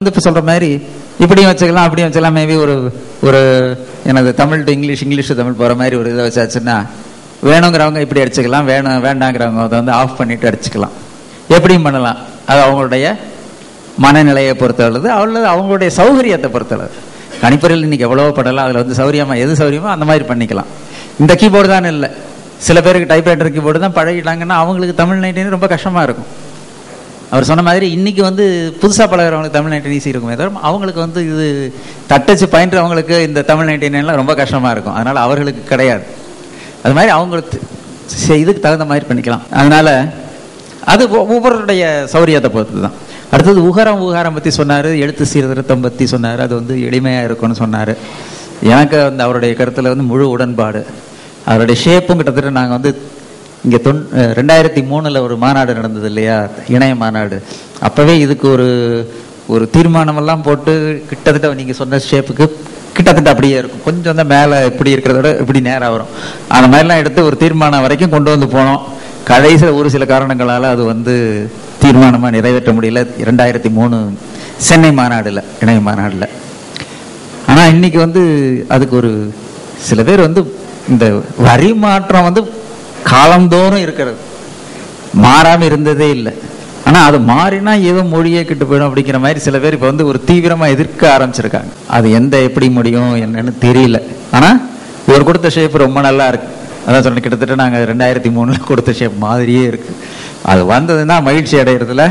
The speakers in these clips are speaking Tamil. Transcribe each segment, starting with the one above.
வந்து இப்போ சொல்ற மாதிரி இப்படியும் வச்சுக்கலாம் அப்படியும் வச்சுக்கலாம் மேபி ஒரு ஒரு எனது Tamil to English English Tamil போற மாதிரி ஒரு இதை வச்சாச்சுன்னா வேணுங்கிறவங்க இப்படி அடிச்சுக்கலாம் வேணும் வேண்டாங்கிறவங்க அதை வந்து ஆஃப் பண்ணிட்டு அடிச்சுக்கலாம். எப்படியும் பண்ணலாம். அது அவங்களுடைய மனநிலையை பொறுத்தளவு அவ்வளவு அவங்களுடைய சௌகரியத்தை பொறுத்தளவு. கணிப்பொறியில் இன்னைக்கு எவ்வளவோ படலாம் அதில் வந்து சௌரியமா எது சௌரியமோ அந்த மாதிரி பண்ணிக்கலாம். இந்த கீபோர்டு தான் இல்லை. சில பேருக்கு டைப்ரைட்டர் கீபோர்டு தான் பழகிட்டாங்கன்னா அவங்களுக்கு தமிழ் நைட்டின்னு ரொம்ப கஷ்டமா இருக்கும். அவர் சொன்ன மாதிரி இன்னைக்கு வந்து புதுசாக பழகிறவங்களுக்கு தமிழ் நைன்டீன் ஈஸி இருக்குமே தவிர அவங்களுக்கு வந்து இது தட்டச்சு பயின்றவங்களுக்கு இந்த தமிழ் நைன்டீன்லாம் ரொம்ப கஷ்டமாக இருக்கும். அதனால் அவர்களுக்கு கிடையாது. அது மாதிரி அவங்களுக்கு இதுக்கு தகுந்த மாதிரி பண்ணிக்கலாம். அதனால் அது ஒவ்வொருடைய சௌரியத்தை பொறுத்து தான் அடுத்தது உகரம் உகாரம் பற்றி சொன்னார் எழுத்து சீர்திருத்தம் பற்றி சொன்னார் அது வந்து எளிமையாக இருக்கும்னு சொன்னார். எனக்கு வந்து அவருடைய கருத்தில் வந்து முழு உடன்பாடு. அவருடைய ஷேப்பும் கிட்டத்தட்ட நாங்கள் வந்து இங்கே தொன் ரெண்டாயிரத்தி மூணில் ஒரு மாநாடு நடந்தது இல்லையா? இணைய மாநாடு. அப்போவே இதுக்கு ஒரு ஒரு தீர்மானமெல்லாம் போட்டு கிட்டத்தட்ட நீங்கள் சொன்ன ஷேப்புக்கு கிட்டத்தட்ட அப்படியே இருக்கும். கொஞ்சம் தான் மேலே இப்படி இருக்கிறதோட இப்படி நேராக வரும். அந்த மாதிரிலாம் எடுத்து ஒரு தீர்மானம் வரைக்கும் கொண்டு வந்து போனோம். கடைசியில் ஒரு சில காரணங்களால் அது வந்து தீர்மானமாக நிறைவேற்ற முடியல. ரெண்டாயிரத்தி மூணு சென்னை மாநாடில் இணைய மாநாடில். ஆனால் இன்னைக்கு வந்து அதுக்கு ஒரு சில பேர் வந்து இந்த வரி மாற்றம் வந்து காலந்தோறும் இருக்கிறது. மாறாம இருந்ததே இல்லை. ஆனா அது மாறினா ஏதோ மொழியே கிட்டு போயிடும் அப்படிங்கிற மாதிரி சில பேர் இப்போ வந்து ஒரு தீவிரமா எதிர்க்க ஆரம்பிச்சிருக்காங்க. அது எந்த எப்படி முடியும் என்னன்னு தெரியல. ஆனா இவர் கொடுத்த ஷேப் ரொம்ப நல்லா இருக்கு. அதான் சொன்னேன் கிட்டத்தட்ட நாங்க ரெண்டாயிரத்தி மூணுல கொடுத்த ஷேப் மாதிரியே இருக்கு. அது வந்ததுன்னா மகிழ்ச்சி அடைகிறதுல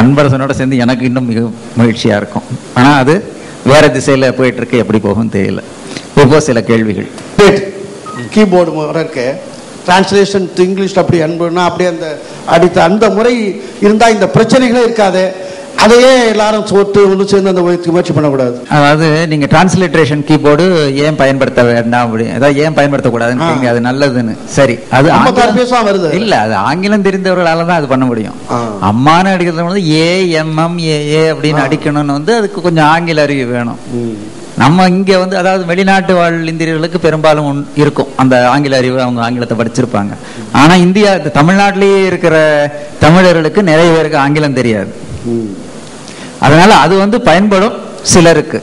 அன்பரசனோட சேர்ந்து எனக்கு இன்னும் மிக மகிழ்ச்சியா இருக்கும். ஆனா அது வேற திசையில போயிட்டு இருக்கு எப்படி போகும் தெரியல. இப்போ சில கேள்விகள். கீபோர்டு முறை இருக்கு. டிரான்ஸ்லேஷன் இங்கிலீஷ் அப்படி அன்புனா அப்படியே அந்த அடித்த அந்த முறை இருந்தா இந்த பிரச்சனைகளே இருக்காது. அதையே எல்லாரும் சோத்து ஒன்று சேர்ந்து அந்த முயற்சி பண்ணக்கூடாது. அதாவது நீங்க டிரான்ஸ்லிட்ரேஷன் கீபோர்டு ஏன் பயன்படுத்த வேண்டாம் அப்படி? அதாவது ஏன் பயன்படுத்தக்கூடாதுன்னு. அது நல்லதுன்னு. சரி அது கருப்பேசம் வருது. இல்ல அது ஆங்கிலம் தெரிந்தவர்களால தான் அது பண்ண முடியும். ஆ. அம்மான்னு அடிக்கிறது வந்து ஏ எம் எம் ஏ ஏ அப்படின்னு அடிக்கணும்னு வந்து அதுக்கு கொஞ்சம் ஆங்கில அறிவு வேணும். நம்ம இங்கே வந்து அதாவது வெளிநாட்டு வாழ் இந்தியர்களுக்கு பெரும்பாலும் இருக்கும். அந்த ஆங்கில அறிவு அவங்க ஆங்கிலத்தை படிச்சிருப்பாங்க. ஆனால் இந்தியா தமிழ்நாட்டிலேயே இருக்கிற தமிழர்களுக்கு நிறைய பேருக்கு ஆங்கிலம் தெரியாது. அதனால அது வந்து பயன்படும் சிலருக்கு.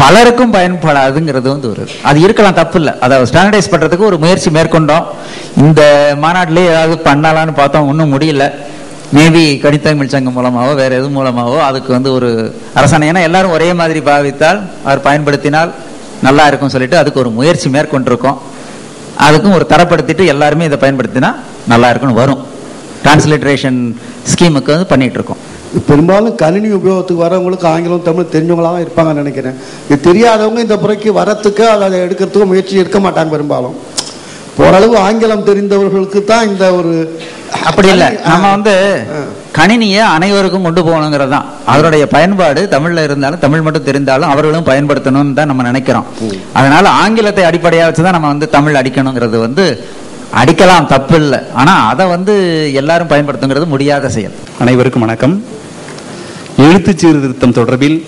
பலருக்கும் பயன்படாதுங்கிறது வந்து ஒரு அது இருக்கலாம் தப்பு இல்லை அதை ஸ்டாண்டர்டைஸ் பண்ணுறதுக்கு ஒரு முயற்சி மேற்கொண்டோம். இந்த மாநாட்டிலே ஏதாவது பண்ணலான்னு பார்த்தோம் ஒன்றும் முடியல. மேபி கணித்தமிழ் சங்கம் மூலமாவோ வேற எது மூலமாவோ அதுக்கு வந்து ஒரு அரசாணை. ஏன்னா எல்லாரும் ஒரே மாதிரி பாவித்தால் அவர் பயன்படுத்தினால் நல்லா இருக்கும் சொல்லிட்டு அதுக்கு ஒரு முயற்சி மேற்கொண்டிருக்கோம். அதுக்கும் ஒரு தரப்படுத்திட்டு எல்லாருமே இதை பயன்படுத்தினா நல்லா இருக்கும்னு வரும். டிரான்ஸ்லிட்ரேஷன் ஸ்கீமுக்கு வந்து பண்ணிட்டு இருக்கோம் பெரும்பாலும் கணினி உபயோகத்துக்கு வரவங்களுக்கு ஆங்கிலம் தமிழ் தெரிஞ்சவங்களாக இருப்பாங்கன்னு நினைக்கிறேன். இது தெரியாதவங்க இந்த முறைக்கு வரத்துக்கு அதை எடுக்கிறதுக்கோ முயற்சி எடுக்க மாட்டாங்க பெரும்பாலும். ஓரளவு ஆங்கிலம் தெரிந்தவர்களுக்கு தான் இந்த ஒரு அப்படி இல்ல. நம்ம வந்து கணினியை அனைவருக்கும் கொண்டு போகணுங்கிறது தான் அதனுடைய பயன்பாடு தமிழ்ல இருந்தாலும் தமிழ் மட்டும் தெரிந்தாலும் அவர்களும் பயன்படுத்தணும்னு தான் நம்ம நினைக்கிறோம். அதனால ஆங்கிலத்தை அடிப்படையா வச்சுதான் நம்ம வந்து தமிழ் அடிக்கணுங்கிறது வந்து அடிக்கலாம் தப்பு இல்லை ஆனா அதை வந்து எல்லாரும் பயன்படுத்துங்கிறது முடியாத செயல். அனைவருக்கும் வணக்கம். எழுத்துச் சீர்திருத்தம் தொடர்பில்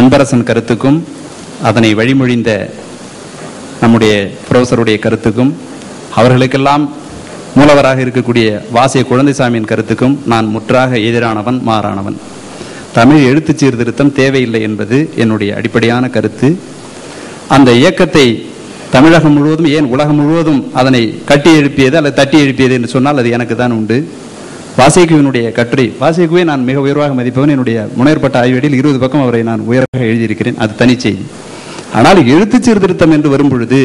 அன்பரசன் கருத்துக்கும் அதனை வழிமொழிந்த நம்முடைய புரொஃபசருடைய கருத்துக்கும் அவர்களுக்கெல்லாம் மூலவராக இருக்கக்கூடிய வாசிய குழந்தைசாமியின் கருத்துக்கும் நான் முற்றாக எதிரானவன் மாறானவன். தமிழ் எழுத்துச் சீர்திருத்தம் தேவையில்லை என்பது என்னுடைய அடிப்படையான கருத்து. அந்த இயக்கத்தை தமிழகம் முழுவதும் ஏன் உலகம் முழுவதும் அதனை கட்டி எழுப்பியது அல்லது தட்டி எழுப்பியது என்று சொன்னால் அது எனக்கு தான் உண்டு. வாசிக்குவினுடைய கட்டுரை வாசிக்குவே நான் மிக உயர்வாக மதிப்பவன். என்னுடைய முனையற்பட்ட ஆய்வடியில் இருபது பக்கம் அவரை நான் உயர்வாக எழுதியிருக்கிறேன். அது தனிச்செய்தி. ஆனால் எழுத்துச் சீர்திருத்தம் என்று வரும்பொழுது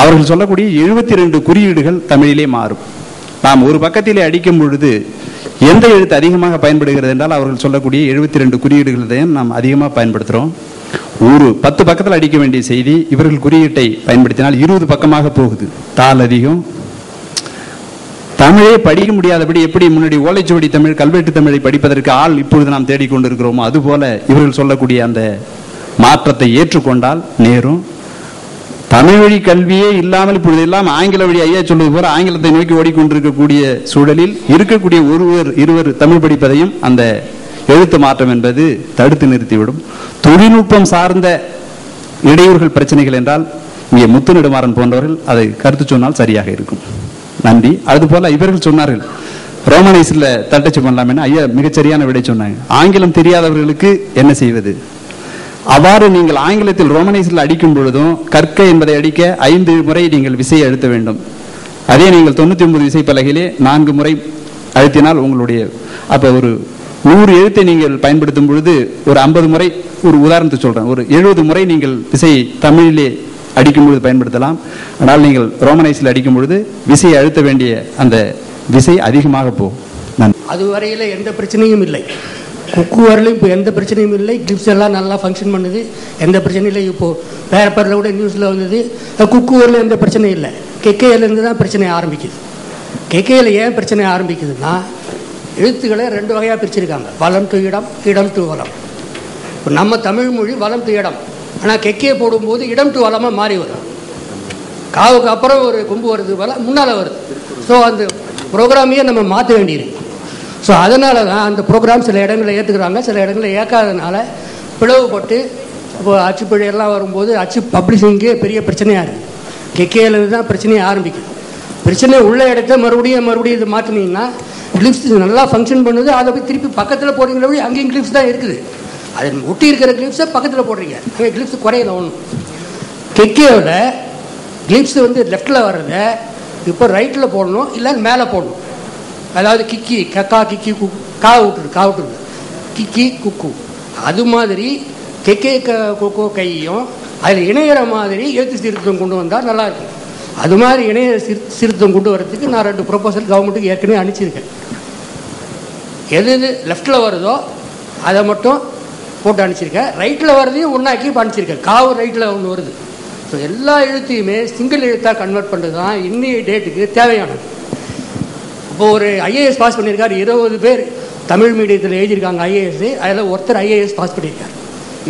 அவர்கள் சொல்லக்கூடிய எழுபத்தி ரெண்டு குறியீடுகள் தமிழிலே மாறும். நாம் ஒரு பக்கத்திலே அடிக்கும் பொழுது எந்த எழுத்து அதிகமாக பயன்படுகிறது என்றால் அவர்கள் சொல்லக்கூடிய எழுபத்தி ரெண்டு குறியீடுகளையும் நாம் அதிகமாக பயன்படுத்துகிறோம் ஒரு பத்து பக்கத்தில் அடிக்க வேண்டிய செய்தி இவர்கள் குறியீட்டை பயன்படுத்தினால் இருபது பக்கமாக போகுது. தாள் அதிகம். தமிழே படிக்க முடியாதபடி எப்படி முன்னாடி ஓலைச்சுவடி தமிழ் கல்வெட்டு தமிழை படிப்பதற்கு ஆள் இப்பொழுது நாம் தேடிக்கொண்டிருக்கிறோமோ அதுபோல இவர்கள் சொல்லக்கூடிய அந்த மாற்றத்தை ஏற்றுக்கொண்டால் நேரும். தமிழ் வழி கல்வியே இல்லாமல் இப்பொழுது எல்லாம் ஆங்கில வழி ஐயா சொல்வது போல ஆங்கிலத்தை நோக்கி ஓடிக்கொண்டிருக்கக்கூடிய சூழலில் இருக்கக்கூடிய ஒருவர் இருவர் தமிழ் படிப்பதையும் அந்த எழுத்து மாற்றம் என்பது தடுத்து நிறுத்திவிடும். தொழில்நுட்பம் சார்ந்த இடையூறுகள் பிரச்சனைகள் என்றால் இங்கே முத்து நெடுமாறன் போன்றவர்கள் அதை கருத்து சொன்னால் சரியாக இருக்கும். நன்றி. அதுபோல இவர்கள் சொன்னார்கள் ரோமனைஸ்ல தட்டச்சு பண்ணலாமே ஐயா மிகச்சரியான விடை சொன்னாங்க. ஆங்கிலம் தெரியாதவர்களுக்கு என்ன செய்வது? அவ்வாறு நீங்கள் ஆங்கிலத்தில் ரோமனைஸில் அடிக்கும் பொழுதும் கற்க என்பதை அடிக்க ஐந்து முறை நீங்கள் விசையை அழுத்த வேண்டும். அதே நீங்கள் தொண்ணூற்றி ஒன்பது விசைப்பலகையிலே நான்கு முறை அழுத்தினால் உங்களுடைய அப்போ ஒரு நூறு எழுத்தை நீங்கள் பயன்படுத்தும் பொழுது ஒரு ஐம்பது முறை ஒரு உதாரணத்தை சொல்கிறேன் ஒரு எழுபது முறை நீங்கள் விசையை தமிழிலே அடிக்கும் பொழுது பயன்படுத்தலாம். ஆனால் நீங்கள் ரோமனைஸில் அடிக்கும் பொழுது விசையை அழுத்த வேண்டிய அந்த விசை அதிகமாக போகும். நான் அதுவரையில் எந்த பிரச்சனையும் இல்லை. குக்கு வரலையும் இப்போ எந்த பிரச்சனையும் இல்லை. கிளிப்ஸ் எல்லாம் நல்லா ஃபங்க்ஷன் பண்ணுது. எந்த பிரச்சனையும் இல்லை. இப்போது பேப்பரில் கூட நியூஸில் வந்தது குக்கு வரல எந்த பிரச்சனையும் இல்லை. கெக்கேலேருந்து தான் பிரச்சனை ஆரம்பிக்குது. கெக்கையில் ஏன் பிரச்சனை ஆரம்பிக்குதுன்னா எழுத்துக்களை ரெண்டு வகையாக பிரிச்சிருக்காங்க. வளம் டு இடம் இடம் டு வளம். இப்போ நம்ம தமிழ் மொழி வளம் டு இடம். ஆனால் கெக்கையை போடும்போது இடம் டு வளமாக மாறி வரும். காவுக்கு அப்புறம் ஒரு கொம்பு வருது போல முன்னால் வருது. ஸோ அந்த ப்ரோக்ராமையே நம்ம மாற்ற வேண்டியிருக்கு. ஸோ அதனால தான் அந்த ப்ரோக்ராம் சில இடங்களில் ஏற்றுக்கிறாங்க சில இடங்களில் ஏற்காதனால பிளவுபட்டு இப்போ அச்சுப்பிழையெல்லாம் வரும்போது அச்சு பப்ளிஷிங்கே பெரிய பிரச்சனையாக இருக்குது கெக்கேலேருந்து தான் பிரச்சனையே ஆரம்பிக்கும் பிரச்சனை உள்ள இடத்த மறுபடியும் மறுபடியும் இது மாற்றினீங்கன்னா கிளிப்ஸ் நல்லா ஃபங்க்ஷன் பண்ணுது. அதை போய் திருப்பி பக்கத்தில் போடுறீங்களா வழி அங்கேயும் கிளிப்ஸ் தான் இருக்குது. அது ஒட்டி இருக்கிற கிளிப்ஸை பக்கத்தில் போடுறீங்க. அங்கே கிளிப்ஸ் குறையல ஒன்றும் கெக்கேவில் கிளிப்ஸ் வந்து லெஃப்டில் வர்றத இப்போ ரைட்டில் போடணும் இல்லை மேலே போடணும். அதாவது கிக்கி கக்கா கிக்கி குக்கு கா விட்டுரு கா விட்டுரு கிக்கி குக்கு. அது மாதிரி கெக்கே க கொக்கோ கையும் அதில் இணையிற மாதிரி எழுத்து சீர்திருத்தம் கொண்டு வந்தால் நல்லாயிருக்கும் அது மாதிரி இணைய சீர் சீர்திருத்தம் கொண்டு வரதுக்கு நான் ரெண்டு ப்ரொபோசல் கவர்மெண்ட்டுக்கு ஏற்கனவே அனுப்பிச்சிருக்கேன். எது எது லெஃப்டில் வருதோ அதை மட்டும் போட்டு அனுப்பிச்சிருக்கேன். ரைட்டில் வரதையும் ஒன்றாக்கி இப்போ அனுப்பிச்சிருக்கேன். காவு ரைட்டில் ஒன்று வருது. ஸோ எல்லா எழுத்தையுமே சிங்கிள் எழுத்தாக கன்வெர்ட் பண்ணுறது தான் இன்றைய டேட்டுக்கு தேவையானது. இப்போ ஒரு ஐஏஎஸ் பாஸ் பண்ணியிருக்காரு. இருபது பேர் தமிழ் மீடியத்தில் எழுதியிருக்காங்க ஐஏஎஸ் அதில் ஒருத்தர் ஐஏஎஸ் பாஸ் பண்ணியிருக்காரு.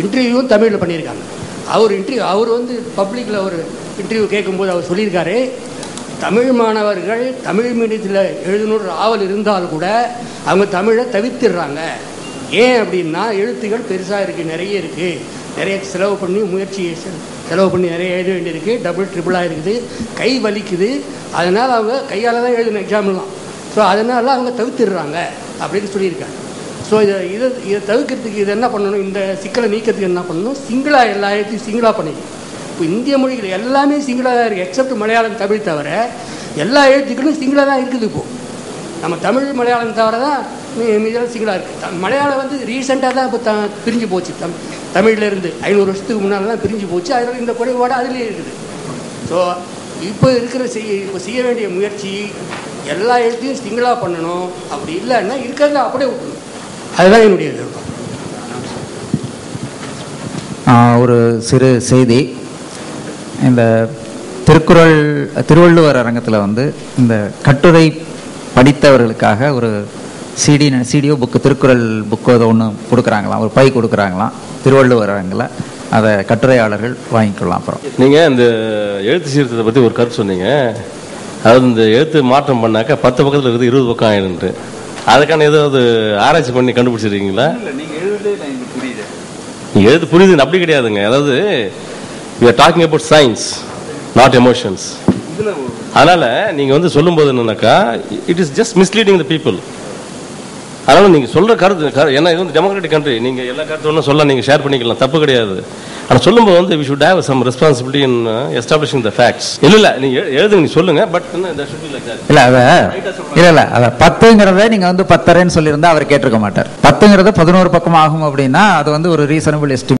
இன்டர்வியூவும் தமிழில் பண்ணியிருக்காங்க. அவர் இன்டர்வியூ அவர் வந்து பப்ளிக்கில் ஒரு இன்டர்வியூ கேட்கும்போது அவர் சொல்லியிருக்காரு தமிழ் மாணவர்கள் தமிழ் மீடியத்தில் எழுதணுன்ற ஆவல் இருந்தால் கூட அவங்க தமிழை தவிர்த்திடுறாங்க. ஏன் அப்படின்னா எழுத்துக்கள் பெருசாக இருக்குது நிறைய இருக்குது நிறைய செலவு பண்ணி முயற்சி செ- செலவு பண்ணி நிறைய எழுத வேண்டியிருக்கு. டபுள் ட்ரிபிளாக இருக்குது. கை வலிக்குது. அதனால் அவங்க கையால் தான் எழுதணும் எக்ஸாம்லாம் ஸோ அதனால் அவங்க தவிர்த்துடுறாங்க அப்படின்னு சொல்லியிருக்காங்க. ஸோ இதை இதை இதை தவிர்க்கிறதுக்கு இது என்ன பண்ணணும்? இந்த சிக்கலை நீக்கிறதுக்கு என்ன பண்ணணும்? சிங்கிளாக எல்லாத்தையும் சிங்கிளாக பண்ணிக்கணும். இப்போ இந்திய மொழிகள் எல்லாமே சிங்கிளாக தான் இருக்குது எக்ஸப்ட் மலையாளம் தமிழ் தவிர எல்லா எழுத்துக்களும் சிங்கிளாக தான் இருக்குது இப்போது நம்ம தமிழ் மலையாளம் தவிர தான் மீ- சிங்கிளாக இருக்குது மலையாளம் வந்து ரீசெண்டாக தான் இப்போ த பிரிஞ்சு போச்சு. தம் தமிழ்லேருந்து ஐநூறு வருஷத்துக்கு முன்னால் தான் பிரிஞ்சு போச்சு. அதனால் இந்த குறைபாடு அதுலேயே இருக்குது. ஸோ இப்போ இருக்கிற செய்ய இப்போ செய்ய வேண்டிய முயற்சி எல்லா எழுத்தையும் சிங்கிளாக பண்ணணும். அப்படி இல்லைன்னா இருக்கிறத அப்படியே விட்டணும் அதுதான் என்னுடைய விருப்பம். ஒரு சிறு செய்தி. இந்த திருக்குறள் திருவள்ளுவர் அரங்கத்தில் வந்து இந்த கட்டுரை படித்தவர்களுக்காக ஒரு சிடி சிடியோ புக்கு திருக்குறள் புக்கு அதை ஒன்று கொடுக்குறாங்களாம். ஒரு பை கொடுக்குறாங்களாம். திருவள்ளுவர் அரங்கில். அதை கட்டுரையாளர்கள் வாங்கிக்கலாம் அப்புறம். நீங்க இந்த எழுத்து சீர்திருத்தத்தை பத்தி ஒரு கருத்து சொன்னீங்க. அதாவது இந்த எழுத்து மாற்றம் பண்ணாக்க பத்து பக்கத்துல இருக்குது இருபது பக்கம் ஆயிடுன்ட்டு அதுக்கான ஏதாவது ஆராய்ச்சி பண்ணி கண்டுபிடிச்சிருக்கீங்களா? நீங்க எழுத்து புரியுது. அப்படி கிடையாதுங்க. அதாவது we are talking about science not emotions அதனால நீங்க வந்து சொல்லும்போது என்னன்னாக்கா it is just misleading the people அதனால நீங்க சொல்ற கருத்து கரு- ஏன்னா இது வந்து டெமோக்ராட்டிக் கண்ட்ரி நீங்க எல்லா கருத்து ஒன்றும் சொல்ல நீங்க ஷேர் பண்ணிக்கலாம். தப்பு கிடையாது. ஆனா சொல்லும்போது வந்து we should have some responsibility in establishing the facts இல்ல இல்ல நீங்க எழு- எழுதுங்க நீ சொல்லுங்க பட் இல்ல அத இல்ல இல்ல அத பத்துங்கிறத நீங்க வந்து பத்தரைன்னு சொல்லியிருந்தா அவர் கேட்டிருக்க மாட்டார். பத்துங்கிறது பதினோரு பக்கம் ஆகும் அப்படின்னா அது வந்து ஒரு ரீசனபிள் எஸ்டிமேட்